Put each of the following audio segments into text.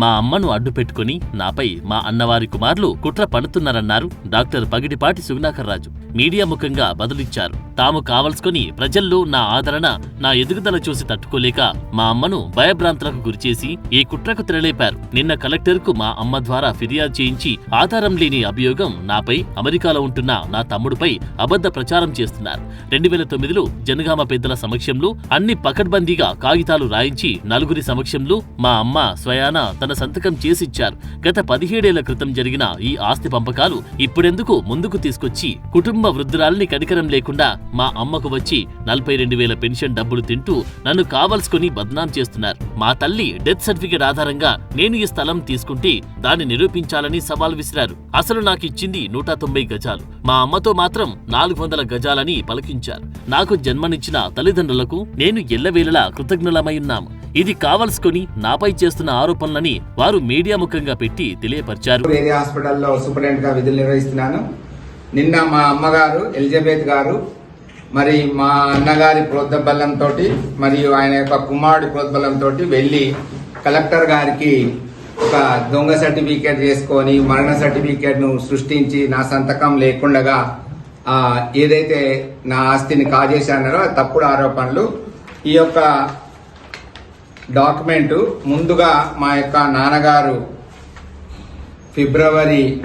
మా అమ్మను అడ్డు పెట్టుకుని నాపై మా అన్నవారి కుమారులు కుట్ర పడుతున్నారన్నారు డాక్టర్ పగిడిపాటి సుగుణాకర్రాజు మీడియా ముఖంగా బదులిచ్చారు. తాము కావలసుకొని ప్రజల్లో నా ఆదరణ నా ఎదుగుదల చూసి తట్టుకోలేక మా అమ్మను భయభ్రాంతులకు గురిచేసి ఈ కుట్రకు తెరలేపారు. నిన్న కలెక్టర్కు మా అమ్మ ద్వారా ఫిర్యాదు చేయించి ఆధారం లేని అభియోగం నాపై అమెరికాలో ఉంటున్న నా తమ్ముడిపై అబద్ధ ప్రచారం చేస్తున్నారు. రెండు వేల తొమ్మిదిలో జనగామ పెద్దల సమక్షంలో అన్ని పకడ్బందీగా కాగితాలు రాయించి నలుగురి సమక్షంలో మా అమ్మ స్వయాన తన సంతకం చేసిచ్చారు. గత పదిహేడేళ్ళ క్రితం జరిగిన ఈ ఆస్తి పంపకాలు ఇప్పుడెందుకు ముందుకు తీసుకొచ్చి కుటుంబ వృద్ధురాల్ని కనికరం లేకుండా మా అమ్మకు వచ్చి నలభై రెండు వేల పెన్షన్ డబ్బులు తింటూ నన్ను కావలసుకుని బద్నాం చేస్తున్నారు. మా తల్లి డెత్ సర్టిఫికేట్ ఆధారంగా నేను ఈ స్థలం తీసుకుంటే దాన్ని నిరూపించాలని సవాల్ విసిరారు. అసలు నాకిచ్చింది నూట తొంభై గజాలు. మా అమ్మతో మాత్రం నాలుగు వందల గజాలని పలికించారు. నాకు జన్మనిచ్చిన తల్లిదండ్రులకు నేను ఎల్లవేళలా కృతజ్ఞులమై ఉన్నాము. ఇది కావలసుకొని నాపై చేస్తున్న ఆరోపణలని వారు మీడియా ముఖంగా పెట్టి తెలియపరిచారు. ఏరియా హాస్పిటల్లో సూపరింటెండెంట్గా విధులు నిర్వహిస్తున్నాను. నిన్న మా అమ్మగారు ఎలిజబెత్ గారు మరి మా అన్నగారి ప్రోద్బలంతో మరియు ఆయన యొక్క కుమారుడి ప్రోద్బలంతో వెళ్ళి కలెక్టర్ గారికి ఒక దొంగ సర్టిఫికేట్ చేసుకొని మరణ సర్టిఫికేట్ను సృష్టించి నా సంతకం లేకుండగా ఏదైతే నా ఆస్తిని కాజేశానో తప్పుడు ఆరోపణలు. ఈ యొక్క డాక్యుమెంటు ముందుగా మా యొక్క నాన్నగారు ఫిబ్రవరి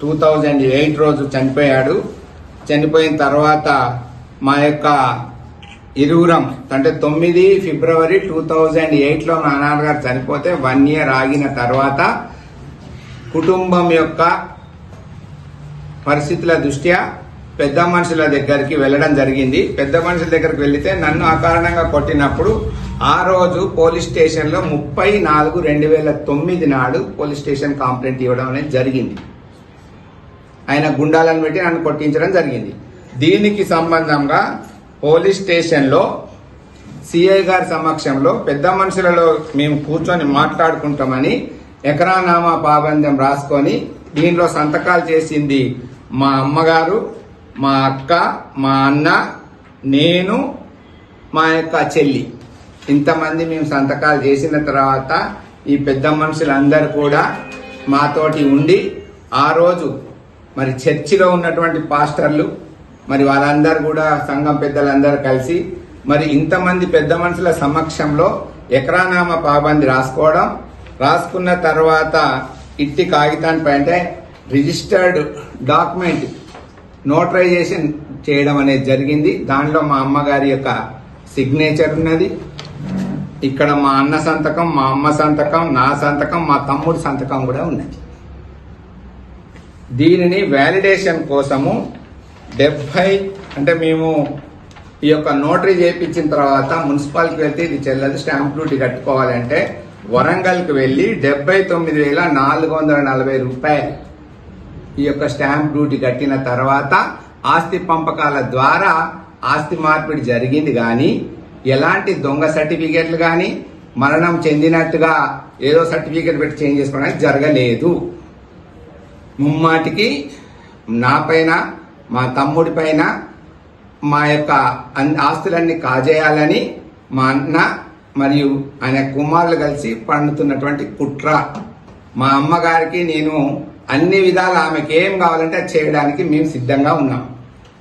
టూ థౌజండ్ ఎయిట్ రోజు చనిపోయాడు. చనిపోయిన తర్వాత మా యొక్క ఇరువురం అంటే తొమ్మిది ఫిబ్రవరి టూ థౌజండ్ ఎయిట్లో మా నాన్నగారు చనిపోతే వన్ ఇయర్ ఆగిన తర్వాత కుటుంబం యొక్క పరిస్థితుల దృష్ట్యా పెద్ద మనుషుల దగ్గరికి వెళ్ళడం జరిగింది. పెద్ద మనుషుల దగ్గరికి వెళితే నన్ను అకారణంగా కొట్టినప్పుడు ఆ రోజు పోలీస్ స్టేషన్లో ముప్పై నాలుగు రెండు వేల తొమ్మిది నాడు పోలీస్ స్టేషన్ కంప్లైంట్ ఇవ్వడం అనేది జరిగింది. ఆయన గుండాలను పెట్టి నన్ను కొట్టించడం జరిగింది. దీనికి సంబంధంగా పోలీస్ స్టేషన్లో సిఐ గారి సమక్షంలో పెద్ద మనుషులలో మేము కూర్చొని మాట్లాడుకుంటామని ఎకరానామా పాబంద్యం రాసుకొని దీనిలో సంతకాలు చేసింది మా అమ్మగారు మా అక్క మా అన్న నేను మా యొక్క చెల్లి. ఇంతమంది మేము సంతకాలు చేసిన తర్వాత ఈ పెద్ద మనుషులందరూ కూడా మాతోటి ఉండి ఆ రోజు మరి చర్చిలో ఉన్నటువంటి పాస్టర్లు మరి వాళ్ళందరూ కూడా సంఘం పెద్దలందరూ కలిసి మరి ఇంతమంది పెద్ద మనుషుల సమక్షంలో ఎకరానామా పాబంది రాసుకోవడం రాసుకున్న తర్వాత ఇట్టి కాగితాన్ని అంటే రిజిస్టర్డ్ డాక్యుమెంట్ నోటరైజేషన్ చేయడం అనేది జరిగింది. దానిలో మా అమ్మగారి యొక్క సిగ్నేచర్ ఉన్నది. ఇక్కడ మా అన్న సంతకం మా అమ్మ సంతకం నా సంతకం మా తమ్ముడు సంతకం కూడా ఉన్నది. దీనిని వ్యాలిడేషన్ కోసము డెబ్బై అంటే మేము ఈ యొక్క నోటరీ చేయించిన తర్వాత మున్సిపాలిటీకి వెళ్తే ఇది చెల్లదు స్టాంప్ డ్యూటీ కట్టుకోవాలంటే వరంగల్కి వెళ్ళి డెబ్బై తొమ్మిది వేల నాలుగు వందల నలభై రూపాయలు ఈ యొక్క స్టాంప్ డ్యూటీ కట్టిన తర్వాత ఆస్తి పంపకాల ద్వారా ఆస్తి మార్పిడి జరిగింది కానీ ఎలాంటి దొంగ సర్టిఫికేట్లు కానీ మరణం చెందినట్టుగా ఏదో సర్టిఫికేట్ పెట్టి చేంజ్ చేసుకోవడానికి జరగలేదు. ముమ్మాటికి నా పైన మా తమ్ముడి పైన మా యొక్క అన్- ఆస్తులన్నీ కాజేయాలని మా అన్న మరియు ఆయన కుమారులు కలిసి పండుతున్నటువంటి కుట్ర. మా అమ్మగారికి నేను అన్ని విధాలు ఆమెకి ఏం కావాలంటే అది చేయడానికి మేము సిద్ధంగా ఉన్నాం.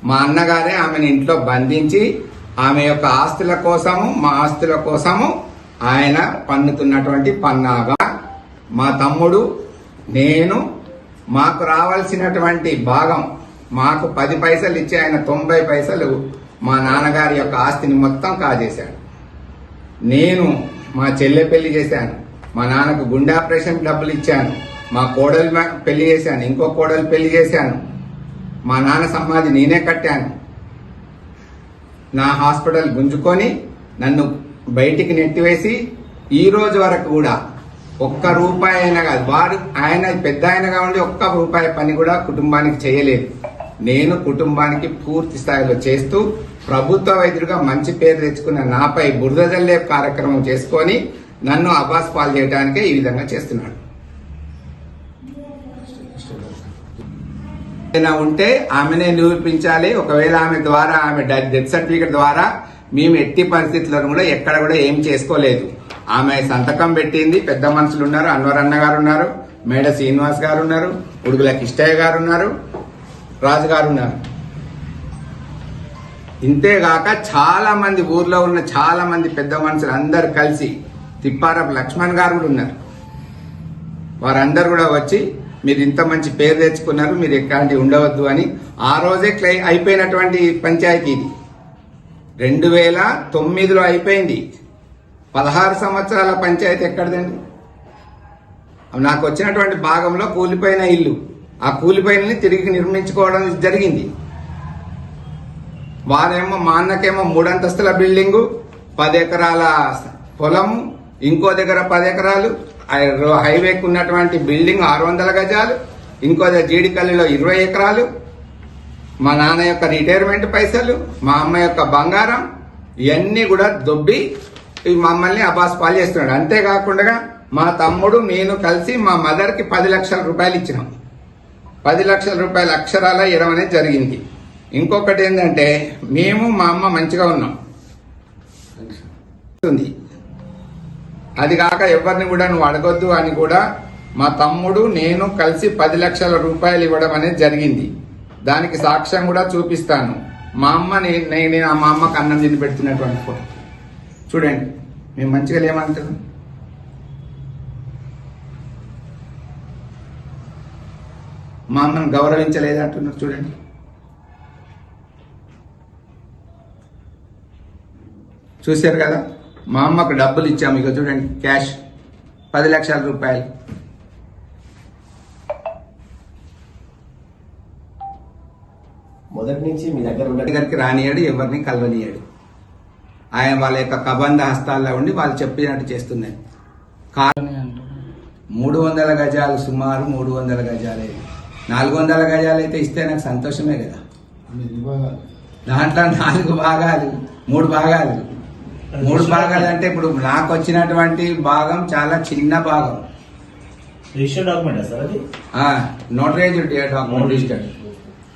మా అన్నగారే ఆమెను ఇంట్లో బంధించి ఆమె యొక్క ఆస్తుల కోసము మా ఆస్తుల కోసము ఆయన పన్నుతున్నటువంటి పన్నాగా. మా తమ్ముడు నేను మాకు రావాల్సినటువంటి భాగం మాకు పది పైసలు ఇచ్చి ఆయన తొంభై పైసలు మా నాన్నగారి యొక్క ఆస్తిని మొత్తం కాజేశాడు. నేను మా చెల్లె పెళ్ళి చేశాను. మా నాన్నకు గుండె ఆపరేషన్ డబ్బులు ఇచ్చాను. మా కోడలు పెళ్ళి చేశాను ఇంకో కోడలు పెళ్ళి చేశాను. మా నాన్న సమాధి నేనే కట్టాను. నా హాస్పిటల్ గుంజుకొని నన్ను బయటికి నెట్టివేసి ఈ రోజు వరకు కూడా ఒక్క రూపాయి అయినా కాదు వారు ఆయన పెద్ద ఆయనగా ఉండి ఒక్క రూపాయి పని కూడా కుటుంబానికి చేయలేదు. నేను కుటుంబానికి పూర్తి స్థాయిలో చేస్తూ ప్రభుత్వ వైద్యుడిగా మంచి పేరు తెచ్చుకున్న నాపై బురద జల్లే కార్యక్రమం చేసుకొని నన్ను అబాస్ పాలు చేయడానికే ఈ విధంగా చేస్తున్నాడు. ఏదైనా ఉంటే ఆమెనే నిరూపించాలి. ఒకవేళ ఆమె ద్వారా ఆమె డెత్ సర్టిఫికేట్ ద్వారా మేము ఎట్టి పరిస్థితుల్లో కూడా ఎక్కడ కూడా ఏం చేసుకోలేదు. ఆమె సంతకం పెట్టింది. పెద్ద మనుషులు ఉన్నారు. అన్వర్ అన్న గారు ఉన్నారు. మేడ శ్రీనివాస్ గారు ఉన్నారు. ఉడుగుల కిష్టయ్య గారు ఉన్నారు. రాజు గారు ఉన్నారు. ఇంతేగాక చాలా మంది ఊర్లో ఉన్న చాలా మంది పెద్ద మనుషులు అందరు కలిసి తిప్పారపు లక్ష్మణ్ గారు కూడా ఉన్నారు. వారందరూ కూడా వచ్చి మీరు ఇంత మంచి పేరు తెచ్చుకున్నారు మీరు ఎట్లాంటి ఉండవద్దు అని ఆ రోజే క్లై అయిపోయినటువంటి పంచాయతీ ఇది. రెండు వేల తొమ్మిదిలో అయిపోయింది. పదహారు సంవత్సరాల పంచాయతీ ఎక్కడిదండి? నాకు వచ్చినటువంటి భాగంలో కూలిపోయిన ఇల్లు. ఆ కూలిపోయినని తిరిగి నిర్మించుకోవడం జరిగింది. వారేమో మా అన్నకేమో మూడంతస్తుల బిల్డింగు పది ఎకరాల పొలము ఇంకో దగ్గర పది ఎకరాలు హైవేకి ఉన్నటువంటి బిల్డింగ్ ఆరు వందల గజాలు ఇంకో దగ్గర జీడికల్లిలో ఇరవై ఎకరాలు. మా నాన్న యొక్క రిటైర్మెంట్ పైసలు మా అమ్మ యొక్క బంగారం ఇవన్నీ కూడా దొబ్బి మమ్మల్ని అబాస్ పాలు చేస్తున్నాడు. అంతేకాకుండా మా తమ్ముడు నేను కలిసి మా మదర్కి పది లక్షల రూపాయలు ఇచ్చినాం. పది లక్షల రూపాయల అక్షరాల ఇవ్వడం అనేది జరిగింది. ఇంకొకటి ఏంటంటే మేము మా అమ్మ మంచిగా ఉన్నాం. ఉంది అది కాక ఎవరిని కూడా నువ్వు అడగొద్దు అని కూడా మా తమ్ముడు నేను కలిసి పది లక్షల రూపాయలు ఇవ్వడం అనేది జరిగింది. దానికి సాక్ష్యం కూడా చూపిస్తాను. మా అమ్మ నేను నేను మా అమ్మకు అన్నం తిని పెడుతున్నటువంటి ఫోటో. చూడండి మేము మంచిగా లేమంటారు. మా అమ్మను గౌరవించలేదంటున్నారు చూడండి. చూశారు కదా? మా అమ్మకు డబ్బులు ఇచ్చాము. ఇక చూడండి క్యాష్. పది లక్షల రూపాయలు. మొదటి నుంచి మీ దగ్గర ఉన్న దగ్గరికి రానియాడు ఎవరిని కలవనియాడు. ఆయన వాళ్ళ యొక్క కబంధ హస్తాల్లో ఉండి వాళ్ళు చెప్పినట్టు చేస్తున్నాయి కా మూడు వందల గజాలు సుమారు మూడు వందల గజాలే. నాలుగు వందల గజాలు అయితే ఇస్తే నాకు సంతోషమే కదా. దాంట్లో నాలుగు భాగాలు మూడు భాగాలు. మూడు భాగాలు అంటే ఇప్పుడు నాకు వచ్చినటువంటి భాగం చాలా చిన్న భాగం. రిజిస్టర్ డాక్యుమెంట్ సార్ అది? Notarize document registered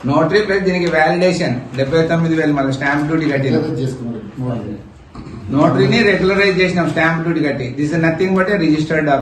notary plus దీనికి వ్యాలిడేషన్ డెబ్బై తొమ్మిది వేలు మళ్ళీ స్టాంప్ డ్యూటీ కట్టి నోటరీని రెగ్యులరైజ్ చేసినాం స్టాంప్ డ్యూటీ కట్టి. This is nothing but registered